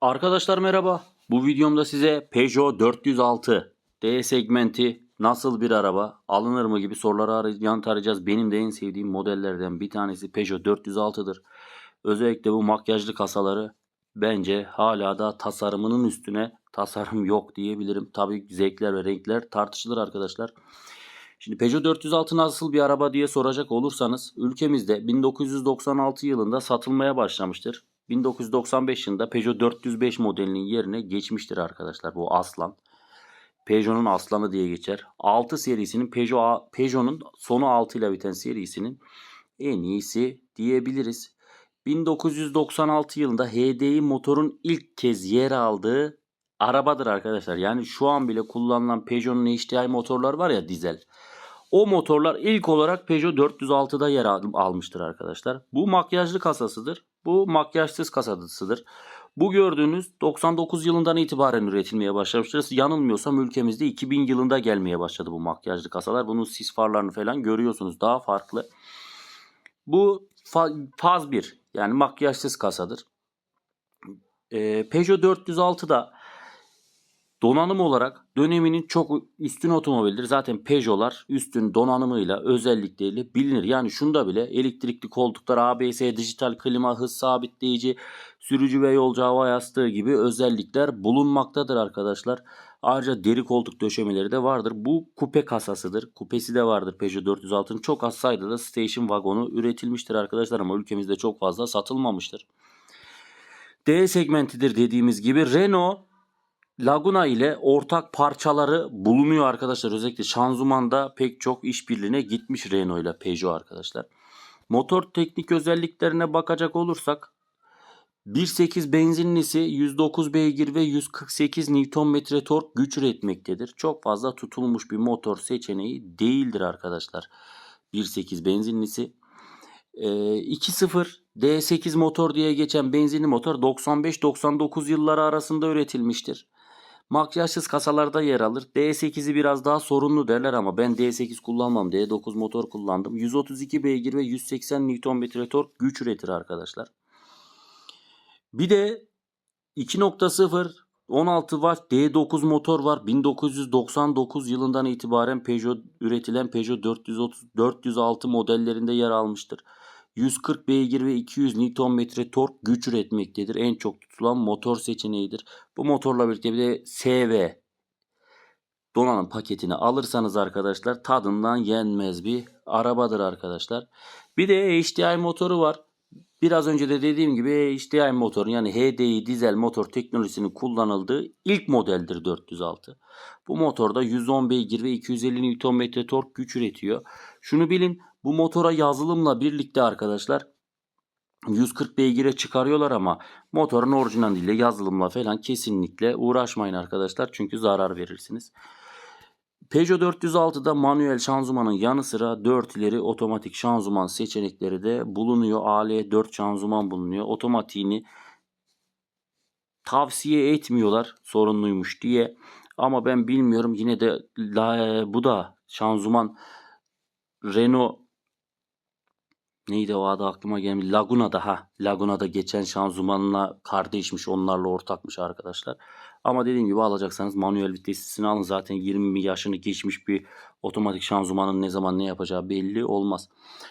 Arkadaşlar merhaba. Bu videomda size Peugeot 406 D segmenti nasıl bir araba alınır mı gibi sorulara ar- yanıt arayacağız. Benim de en sevdiğim modellerden bir tanesi Peugeot 406'dır. Özellikle bu makyajlı kasaları bence hala da tasarımının üstüne tasarım yok diyebilirim. Tabii zevkler ve renkler tartışılır arkadaşlar. Şimdi Peugeot 406 nasıl bir araba diye soracak olursanız ülkemizde 1996 yılında satılmaya başlamıştır. 1995 yılında Peugeot 405 modelinin yerine geçmiştir arkadaşlar bu Aslan. Peugeot'un Aslanı diye geçer. 6 serisinin Peugeot Peugeot'un sonu 6 ile biten serisinin en iyisi diyebiliriz. 1996 yılında HDI motorun ilk kez yer aldığı arabadır arkadaşlar. Yani şu an bile kullanılan Peugeot'un HDI motorlar var ya dizel. O motorlar ilk olarak Peugeot 406'da yer al- almıştır arkadaşlar. Bu makyajlı kasasıdır. Bu makyajsız kasasıdır. Bu gördüğünüz 99 yılından itibaren üretilmeye başlamıştır. Yanılmıyorsam ülkemizde 2000 yılında gelmeye başladı bu makyajlı kasalar. Bunun sis farlarını falan görüyorsunuz. Daha farklı. Bu fa- faz 1 yani makyajsız kasadır. Ee, Peugeot 406'da donanım olarak döneminin çok üstün otomobildir. Zaten Peugeot'lar üstün donanımıyla, özellikleriyle bilinir. Yani şunda bile elektrikli koltuklar, ABS, dijital klima, hız sabitleyici, sürücü ve yolcu hava yastığı gibi özellikler bulunmaktadır arkadaşlar. Ayrıca deri koltuk döşemeleri de vardır. Bu kupe kasasıdır. Kupesi de vardır Peugeot 406'nın. Çok az sayıda da station vagonu üretilmiştir arkadaşlar ama ülkemizde çok fazla satılmamıştır. D segmentidir dediğimiz gibi Renault Laguna ile ortak parçaları bulunuyor arkadaşlar. Özellikle şanzımanda pek çok işbirliğine gitmiş Renault ile Peugeot arkadaşlar. Motor teknik özelliklerine bakacak olursak 1.8 benzinlisi 109 beygir ve 148 Nm tork güç üretmektedir. Çok fazla tutulmuş bir motor seçeneği değildir arkadaşlar. 1.8 benzinlisi. Ee, 2.0 D8 motor diye geçen benzinli motor 95-99 yılları arasında üretilmiştir. Makyajsız kasalarda yer alır. D8'i biraz daha sorunlu derler ama ben D8 kullanmam. D9 motor kullandım. 132 beygir ve 180 Nm tork güç üretir arkadaşlar. Bir de 2.0 16 watt D9 motor var. 1999 yılından itibaren Peugeot üretilen Peugeot 430 406 modellerinde yer almıştır. 140 beygir ve 200 Nm tork güç üretmektedir. En çok tutulan motor seçeneğidir. Bu motorla birlikte bir de SV donanım paketini alırsanız arkadaşlar tadından yenmez bir arabadır arkadaşlar. Bir de HDI motoru var. Biraz önce de dediğim gibi HDI motorun yani HDI dizel motor teknolojisinin kullanıldığı ilk modeldir 406. Bu motorda 110 beygir ve 250 Nm tork güç üretiyor. Şunu bilin bu motora yazılımla birlikte arkadaşlar 140 beygire çıkarıyorlar ama motorun orijinaliyle yazılımla falan kesinlikle uğraşmayın arkadaşlar çünkü zarar verirsiniz. Peugeot 406'da manuel şanzımanın yanı sıra 4 ileri otomatik şanzıman seçenekleri de bulunuyor. AL4 şanzıman bulunuyor. Otomatiğini tavsiye etmiyorlar sorunluymuş diye. Ama ben bilmiyorum yine de bu da şanzıman Renault neydi o adı aklıma gelmiyor. Laguna'da ha Laguna'da geçen şanzımanla kardeşmiş onlarla ortakmış arkadaşlar. Ama dediğim gibi alacaksanız manuel viteslisini alın. Zaten 20 yaşını geçmiş bir otomatik şanzımanın ne zaman ne yapacağı belli olmaz.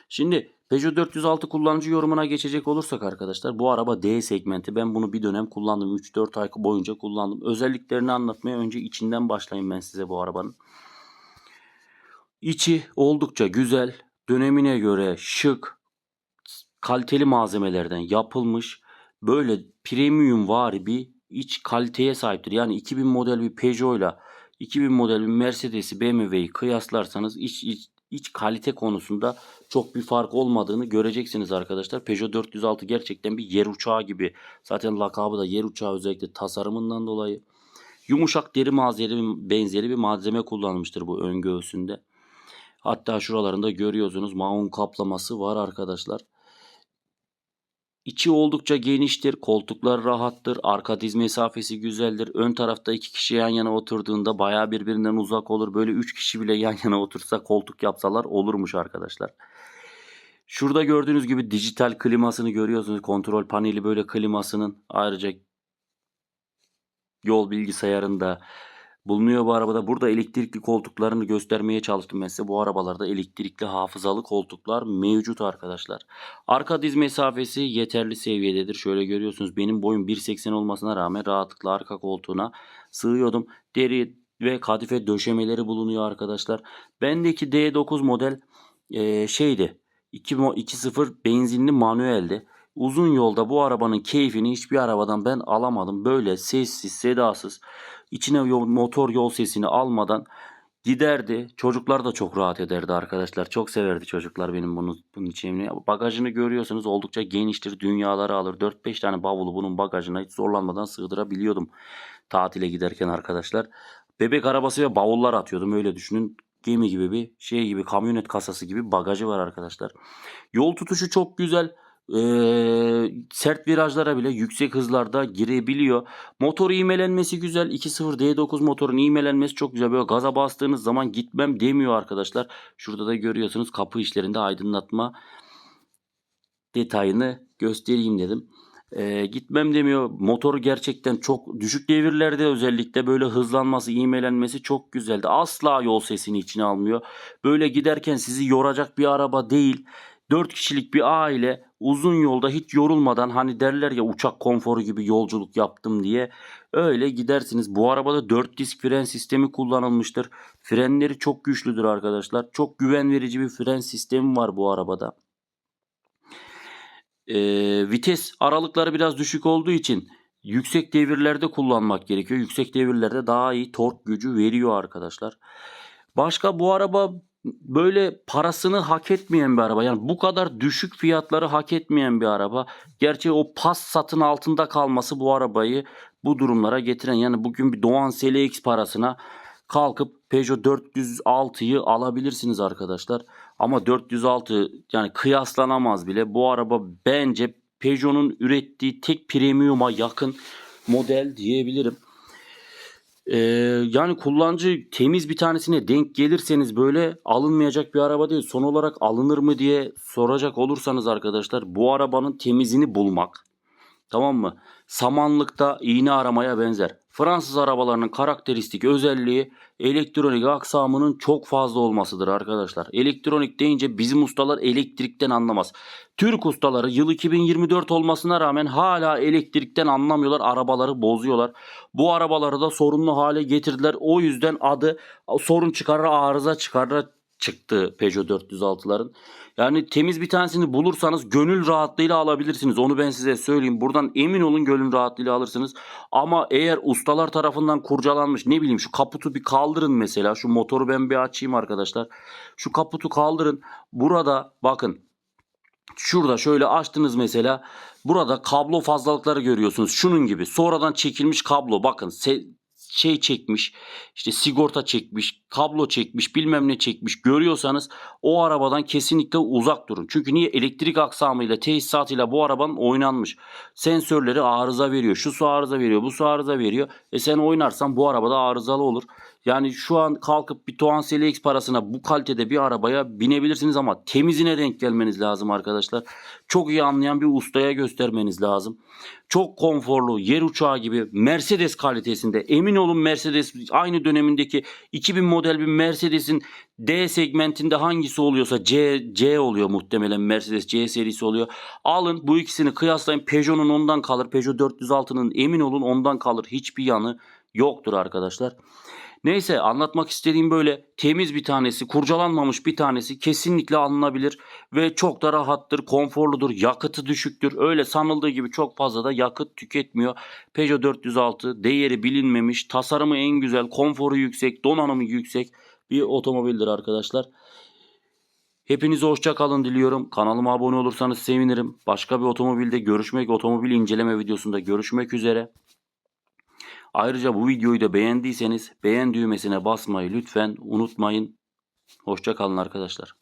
Şimdi Peugeot 406 kullanıcı yorumuna geçecek olursak arkadaşlar bu araba D segmenti. Ben bunu bir dönem kullandım. 3-4 ay boyunca kullandım. Özelliklerini anlatmaya önce içinden başlayayım ben size bu arabanın. İçi oldukça güzel. Dönemine göre şık, kaliteli malzemelerden yapılmış. Böyle premium var bir iç kaliteye sahiptir. Yani 2000 model bir Peugeot ile 2000 model bir Mercedes'i BMW'yi kıyaslarsanız iç, iç, iç kalite konusunda çok bir fark olmadığını göreceksiniz arkadaşlar. Peugeot 406 gerçekten bir yer uçağı gibi. Zaten lakabı da yer uçağı özellikle tasarımından dolayı. Yumuşak deri malzeme benzeri bir malzeme kullanılmıştır bu ön göğsünde. Hatta şuralarında görüyorsunuz maun kaplaması var arkadaşlar. İçi oldukça geniştir, koltuklar rahattır, arka diz mesafesi güzeldir. Ön tarafta iki kişi yan yana oturduğunda bayağı birbirinden uzak olur. Böyle üç kişi bile yan yana otursa koltuk yapsalar olurmuş arkadaşlar. Şurada gördüğünüz gibi dijital klimasını görüyorsunuz. Kontrol paneli böyle klimasının ayrıca yol bilgisayarında bulunuyor bu arabada. Burada elektrikli koltuklarını göstermeye çalıştım ben size. Bu arabalarda elektrikli hafızalı koltuklar mevcut arkadaşlar. Arka diz mesafesi yeterli seviyededir. Şöyle görüyorsunuz benim boyum 1.80 olmasına rağmen rahatlıkla arka koltuğuna sığıyordum. Deri ve kadife döşemeleri bulunuyor arkadaşlar. Bendeki D9 model eee, şeydi 2 mo- 2.0 benzinli manueldi. Uzun yolda bu arabanın keyfini hiçbir arabadan ben alamadım. Böyle sessiz, sedasız, içine motor yol sesini almadan giderdi. Çocuklar da çok rahat ederdi arkadaşlar. Çok severdi çocuklar benim bunu, bunun içini. Bagajını görüyorsunuz oldukça geniştir. Dünyaları alır. 4-5 tane bavulu bunun bagajına hiç zorlanmadan sığdırabiliyordum. Tatile giderken arkadaşlar. Bebek arabası ve bavullar atıyordum. Öyle düşünün. Gemi gibi bir şey gibi kamyonet kasası gibi bagajı var arkadaşlar. Yol tutuşu çok güzel. Ee, sert virajlara bile yüksek hızlarda girebiliyor. Motor ivmelenmesi güzel. 2.0 D9 motorun ivmelenmesi çok güzel. Böyle gaza bastığınız zaman gitmem demiyor arkadaşlar. Şurada da görüyorsunuz kapı işlerinde aydınlatma detayını göstereyim dedim. Ee, gitmem demiyor. Motor gerçekten çok düşük devirlerde özellikle böyle hızlanması, ivmelenmesi çok güzeldi. Asla yol sesini içine almıyor. Böyle giderken sizi yoracak bir araba değil. 4 kişilik bir aile uzun yolda hiç yorulmadan hani derler ya uçak konforu gibi yolculuk yaptım diye öyle gidersiniz. Bu arabada 4 disk fren sistemi kullanılmıştır. Frenleri çok güçlüdür arkadaşlar. Çok güven verici bir fren sistemi var bu arabada. Ee, vites aralıkları biraz düşük olduğu için yüksek devirlerde kullanmak gerekiyor. Yüksek devirlerde daha iyi tork gücü veriyor arkadaşlar. Başka bu araba böyle parasını hak etmeyen bir araba. Yani bu kadar düşük fiyatları hak etmeyen bir araba. Gerçi o pas satın altında kalması bu arabayı bu durumlara getiren. Yani bugün bir Doğan SLX parasına kalkıp Peugeot 406'yı alabilirsiniz arkadaşlar. Ama 406 yani kıyaslanamaz bile. Bu araba bence Peugeot'un ürettiği tek premium'a yakın model diyebilirim. Ee, yani kullanıcı temiz bir tanesine denk gelirseniz böyle alınmayacak bir araba değil. Son olarak alınır mı diye soracak olursanız arkadaşlar bu arabanın temizini bulmak. Tamam mı? Samanlıkta iğne aramaya benzer. Fransız arabalarının karakteristik özelliği elektronik aksamının çok fazla olmasıdır arkadaşlar. Elektronik deyince bizim ustalar elektrikten anlamaz. Türk ustaları yıl 2024 olmasına rağmen hala elektrikten anlamıyorlar. Arabaları bozuyorlar. Bu arabaları da sorunlu hale getirdiler. O yüzden adı sorun çıkarır arıza çıkarır çıktı Peugeot 406'ların. Yani temiz bir tanesini bulursanız gönül rahatlığıyla alabilirsiniz. Onu ben size söyleyeyim. Buradan emin olun gönül rahatlığıyla alırsınız. Ama eğer ustalar tarafından kurcalanmış ne bileyim şu kaputu bir kaldırın mesela. Şu motoru ben bir açayım arkadaşlar. Şu kaputu kaldırın. Burada bakın Şurada şöyle açtınız mesela. Burada kablo fazlalıkları görüyorsunuz. Şunun gibi. Sonradan çekilmiş kablo. Bakın şey çekmiş. işte sigorta çekmiş. Kablo çekmiş. Bilmem ne çekmiş. Görüyorsanız o arabadan kesinlikle uzak durun. Çünkü niye? Elektrik aksamıyla tesisatıyla bu arabanın oynanmış. Sensörleri arıza veriyor. Şu su arıza veriyor. Bu su arıza veriyor. E sen oynarsan bu arabada arızalı olur. Yani şu an kalkıp bir Doğan SLX parasına bu kalitede bir arabaya binebilirsiniz ama temizine denk gelmeniz lazım arkadaşlar. Çok iyi anlayan bir ustaya göstermeniz lazım. Çok konforlu yer uçağı gibi Mercedes kalitesinde emin olun Mercedes aynı dönemindeki 2000 model bir Mercedes'in D segmentinde hangisi oluyorsa C, C oluyor muhtemelen Mercedes C serisi oluyor. Alın bu ikisini kıyaslayın Peugeot'un ondan kalır Peugeot 406'nın emin olun ondan kalır hiçbir yanı yoktur arkadaşlar. Neyse anlatmak istediğim böyle temiz bir tanesi, kurcalanmamış bir tanesi kesinlikle alınabilir ve çok da rahattır, konforludur, yakıtı düşüktür. Öyle sanıldığı gibi çok fazla da yakıt tüketmiyor. Peugeot 406 değeri bilinmemiş, tasarımı en güzel, konforu yüksek, donanımı yüksek bir otomobildir arkadaşlar. Hepinize hoşça kalın diliyorum. Kanalıma abone olursanız sevinirim. Başka bir otomobilde görüşmek, otomobil inceleme videosunda görüşmek üzere. Ayrıca bu videoyu da beğendiyseniz beğen düğmesine basmayı lütfen unutmayın. Hoşça kalın arkadaşlar.